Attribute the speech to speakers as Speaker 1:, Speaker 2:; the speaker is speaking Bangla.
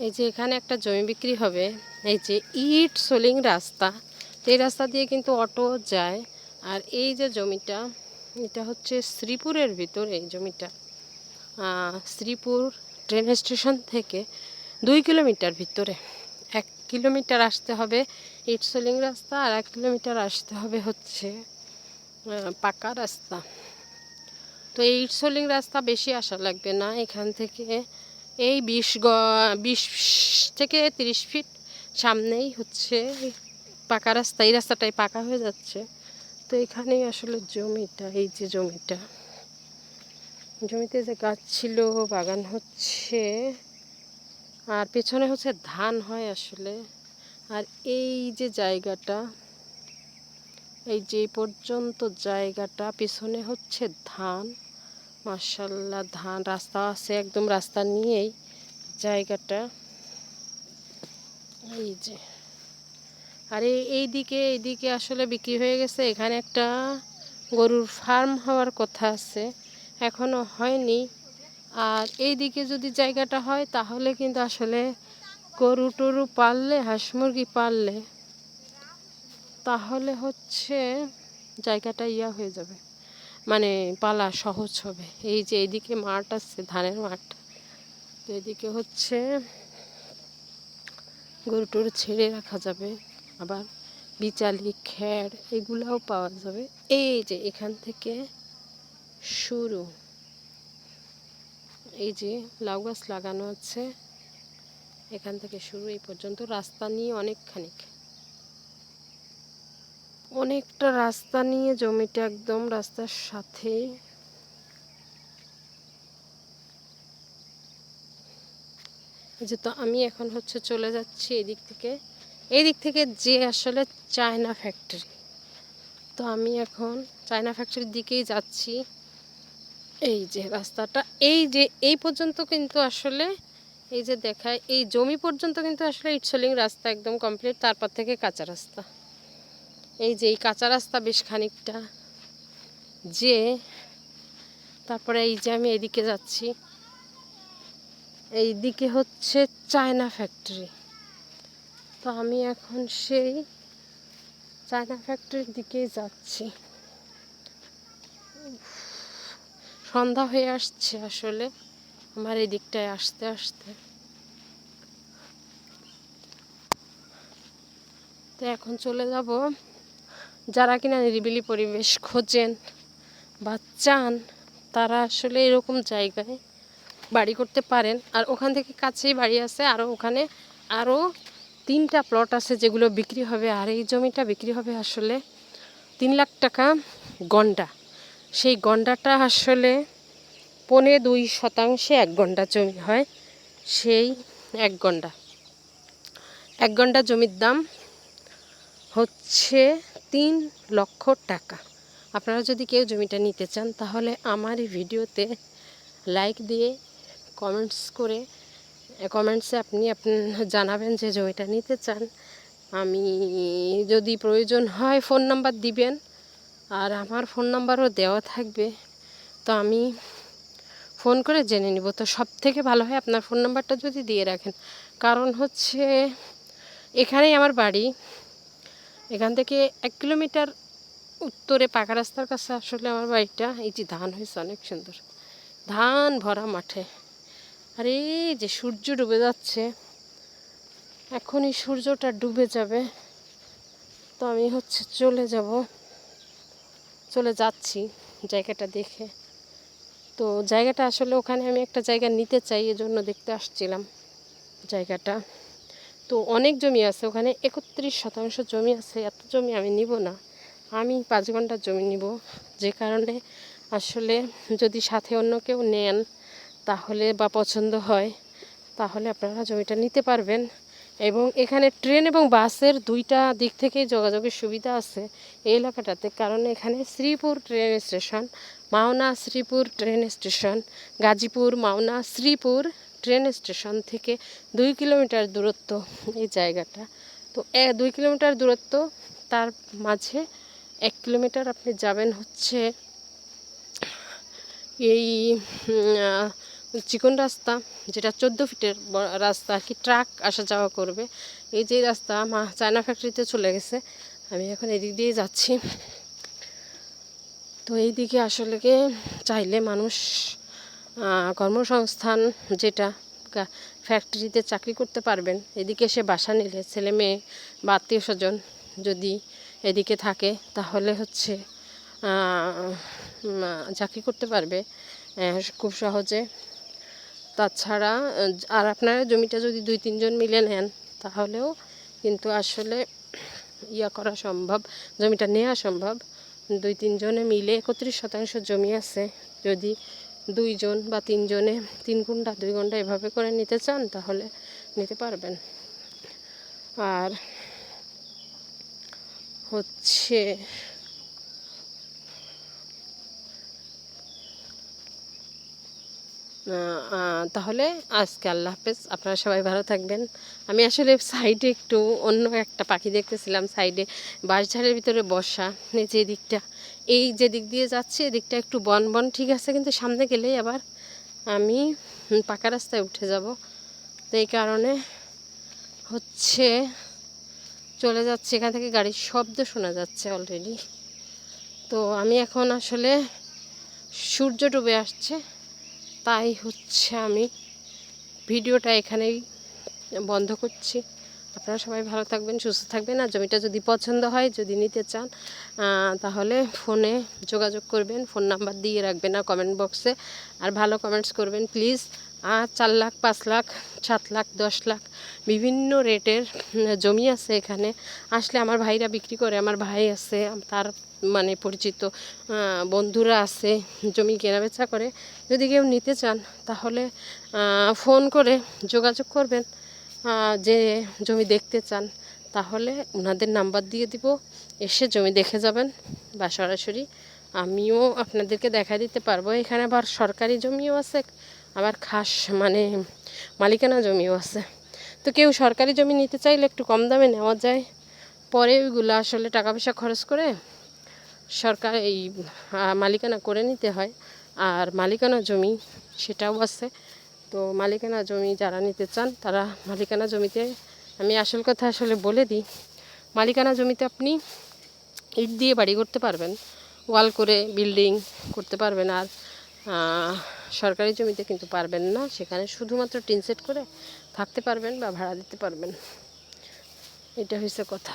Speaker 1: এই যে এখানে একটা জমি বিক্রি হবে, এই যে ইট সোলিং রাস্তা, এই রাস্তা দিয়ে কিন্তু অটো যায়। আর এই যে জমিটা, এটা হচ্ছে শ্রীপুরের ভিতর এই জমিটা। শ্রীপুর ট্রেন স্টেশন থেকে দুই কিলোমিটার ভিতরে। এক কিলোমিটার আসতে হবে ইট সোলিং রাস্তা, আর এক কিলোমিটার আসতে হবে হচ্ছে পাকা রাস্তা। তো এই ইট সোলিং রাস্তা বেশি আসা লাগবে না, এখান থেকে এই বিশ বিশ থেকে তিরিশ ফিট সামনেই হচ্ছে পাকা রাস্তা, এই রাস্তাটাই পাকা হয়ে যাচ্ছে। তো এখানেই আসলে জমিটা, এই যে জমিটা। জমিতে যে গাছ ছিল, বাগান হচ্ছে, আর পেছনে হচ্ছে ধান হয় আসলে। আর এই যে জায়গাটা, এই যে পর্যন্ত জায়গাটা, পেছনে হচ্ছে ধান। মার্শাল্লাহ ধান রাস্তা আছে, একদম রাস্তা নিয়েই জায়গাটা। এই যে। আর এই এইদিকে এইদিকে আসলে বিক্রি হয়ে গেছে। এখানে একটা গরুর ফার্ম হওয়ার কথা আছে, এখনও হয়নি। আর এই দিকে যদি জায়গাটা হয়, তাহলে কিন্তু আসলে গরু টরু পাললে, হাঁস মুরগি পাললে, তাহলে হচ্ছে জায়গাটা ইয়া হয়ে যাবে। মানে পালা সহজ হবে। এই যে এইদিকে মাঠ আছে, ধানের মাঠ। তো এদিকে হচ্ছে গরু টরু ছেড়ে রাখা যাবে। আবার বিচালি খ্যার এগুলাও পাওয়া যাবে। এই যে এখান থেকে শুরু। এই যে লাউ গাছ লাগানো আছে। এখান থেকে শুরু, এই পর্যন্ত। রাস্তা নিয়ে অনেকখানিক। অনেকটা রাস্তা নিয়ে জমিটা একদম রাস্তার এই যে তো আমি এখন হচ্ছে চলে যাচ্ছি এদিক থেকে। এই দিক থেকে যে আসলে চায়না ফ্যাক্টরি তো আমি এখন চায়না ফ্যাক্টরির দিকেই যাচ্ছি। এই যে রাস্তাটা, এই যে, এই পর্যন্ত কিন্তু আসলে, এই যে দেখায়, এই জমি পর্যন্ত কিন্তু আসলে ইটসলিং রাস্তা একদম কমপ্লিট তারপর থেকে কাঁচা রাস্তা। এই যে এই কাঁচা রাস্তা বেশ খানিকটা। যে তারপরে এই যে আমি এদিকে যাচ্ছি। এই দিকে হচ্ছে চায়না ফ্যাক্টরি। তো আমি এখন সেই চায়না ফ্যাক্টরির দিকেই যাচ্ছি। সন্ধ্যা হয়ে আসছে আসলে। আমার এই দিকটায় আসতে আসতে। তো এখন চলে যাব যারা কিনা নিরিবিলি পরিবেশ খোঁজেন বা চান, তারা আসলে এরকম জায়গায় বাড়ি করতে পারেন। আর ওখান থেকে কাছেই বাড়ি আছে আরও ওখানে আরও তিনটা প্লট আছে যেগুলো বিক্রি হবে। আর এই জমিটা বিক্রি হবে আসলে তিন লাখ টাকা গন্ডা। সেই গন্ডাটা আসলে পনে দুই শতাংশে এক গন্ডা জমি হয়। সেই এক গন্ডা। এক গন্ডা জমির দাম হচ্ছে তিন লক্ষ টাকা। আপনারা যদি কেউ জমিটা নিতে চান, তাহলে আমার এই ভিডিওতে লাইক দিয়ে কমেন্টস করে, কমেন্টসে আপনি আপনি জানাবেন যে জমিটা নিতে চান। আমি যদি প্রয়োজন হয় ফোন নাম্বার দিবেন, আর আমার ফোন নাম্বারও দেওয়া থাকবে। তো আমি ফোন করে জেনে নিব। তো সব থেকে ভালো হয় আপনার ফোন নাম্বারটা যদি দিয়ে রাখেন। কারণ হচ্ছে এখানেই আমার বাড়ি। এখান থেকে এক কিলোমিটার উত্তরে পাকা রাস্তার কাছে আসলে আমার বাড়িটা, এই যে ধান হয়েছে অনেক সুন্দর। ধান ভরা মাঠে। আর এই যে সূর্য ডুবে যাচ্ছে, এখনই সূর্যটা ডুবে যাবে। তো আমি হচ্ছে চলে যাব। চলে যাচ্ছি জায়গাটা দেখে। তো জায়গাটা আসলে ওখানে আমি একটা জায়গা নিতে চাই, এজন্য দেখতে আসছিলাম জায়গাটা। তো অনেক জমি আছে, ওখানে একত্রিশ শতাংশ জমি আছে, এত জমি আমি নিব না। আমি পাঁচ ঘণ্টার জমি নিব, যে কারণে আসলে যদি সাথে অন্য কেউ নেন তাহলে বা পছন্দ হয়, তাহলে আপনারা জমিটা নিতে পারবেন। এবং এখানে ট্রেন এবং বাসের দুইটা দিক থেকেই যোগাযোগের সুবিধা আছে এই এলাকাটাতে। কারণ এখানে Sreepur train station, Mawna Sreepur train station, Gazipur, Mawna Sreepur train station থেকে দুই কিলোমিটার দূরত্ব এই জায়গাটা। তো দুই কিলোমিটার দূরত্ব, তার মাঝে এক কিলোমিটার আপনি যাবেন হচ্ছে এই চিকন রাস্তা, যেটা চোদ্দ ফিটের রাস্তা, আর কি ট্রাক আসা যাওয়া করবে। এই যে রাস্তা, মা, চায়না ফ্যাক্টরিতে চলে গেছে। আমি এখন এদিক দিয়ে যাচ্ছি। তো এই দিকে আসলে চাইলে মানুষ কর্মসংস্থান যেটা ফ্যাক্টরিতে চাকরি করতে পারবেন, এদিকে সে বাসা নিলে, ছেলে মেয়ে বা আত্মীয় স্বজন যদি এদিকে থাকে, তাহলে হচ্ছে চাকরি করতে পারবে খুব সহজে। তাছাড়া আর আপনারা জমিটা যদি দুই, তিনজন মিলে নেন, তাহলেও কিন্তু আসলে ইয়া করা সম্ভব, জমিটা নেওয়া সম্ভব। দুই, তিনজনে মিলে একত্রিশ শতাংশ জমি আছে, যদি দুইজন বা তিনজনে, তিন ঘণ্টা, দুই ঘণ্টা এভাবে করে নিতে চান, তাহলে নিতে পারবেন। আর হচ্ছে তাহলে আজকে আল্লাহ হাফেজ। আপনারা সবাই ভালো থাকবেন। আমি আসলে সাইডে একটু অন্য একটা পাখি দেখতেছিলাম, সাইডে বাঁশঝাড়ের ভিতরে বসা যে দিকটা এই যে দিক দিয়ে যাচ্ছে, এদিকটা একটু বন বন ঠিক আছে, কিন্তু সামনে গেলেই আবার আমি পাকা রাস্তায় উঠে যাব। তো এই কারণে হচ্ছে চলে যাচ্ছে, এখান থেকে গাড়ির শব্দ শোনা যাচ্ছে অলরেডি তো আমি এখন আসলে সূর্য ডুবে আসছে। তাই হচ্ছে আমি ভিডিওটা এখানেই বন্ধ করছি। আপনারা সবাই ভালো থাকবেন, সুস্থ থাকবেন। আর জমিটা যদি পছন্দ হয়, যদি নিতে চান তাহলে ফোনে যোগাযোগ করবেন। ফোন নাম্বার দিয়ে রাখবেন না কমেন্ট বক্সে আর ভালো কমেন্টস করবেন প্লিজ আর চার লাখ, পাঁচ লাখ, সাত লাখ, দশ লাখ, বিভিন্ন রেটের জমি আছে এখানে। আসলে আমার ভাইরা বিক্রি করে, আমার ভাই আছে, তার মানে পরিচিত বন্ধুরা আছে, জমি কেনাবেচা করে, যদি কেউ নিতে চান, তাহলে ফোন করে যোগাযোগ করবেন যে জমি দেখতে চান, তাহলে ওনাদের নাম্বার দিয়ে দিব, এসে জমি দেখে যাবেন, বা সরাসরি আমিও আপনাদেরকে দেখা দিতে পারব। এখানে আবার সরকারি জমিও আছে, আবার খাস মানে মালিকানা জমিও আছে। তো কেউ সরকারি জমি নিতে চাইলে একটু কম দামে নেওয়া যায়, পরে ওইগুলো আসলে টাকা পয়সা খরচ করে সরকার এই মালিকানা করে নিতে হয়। আর মালিকানা জমি সেটাও আছে। তো মালিকানা জমি যারা নিতে চান, তারা মালিকানা জমিতে, আমি আসল কথা আসলে বলে দিই, মালিকানা জমিতে আপনি ইট দিয়ে বাড়ি করতে পারবেন। ওয়াল করে বিল্ডিং করতে পারবেন আর সরকারি জমিতে কিন্তু পারবেন না। সেখানে শুধুমাত্র টিন সেট করে থাকতে পারবেন বা ভাড়া দিতে পারবেন। এটা হয়েছে কথা।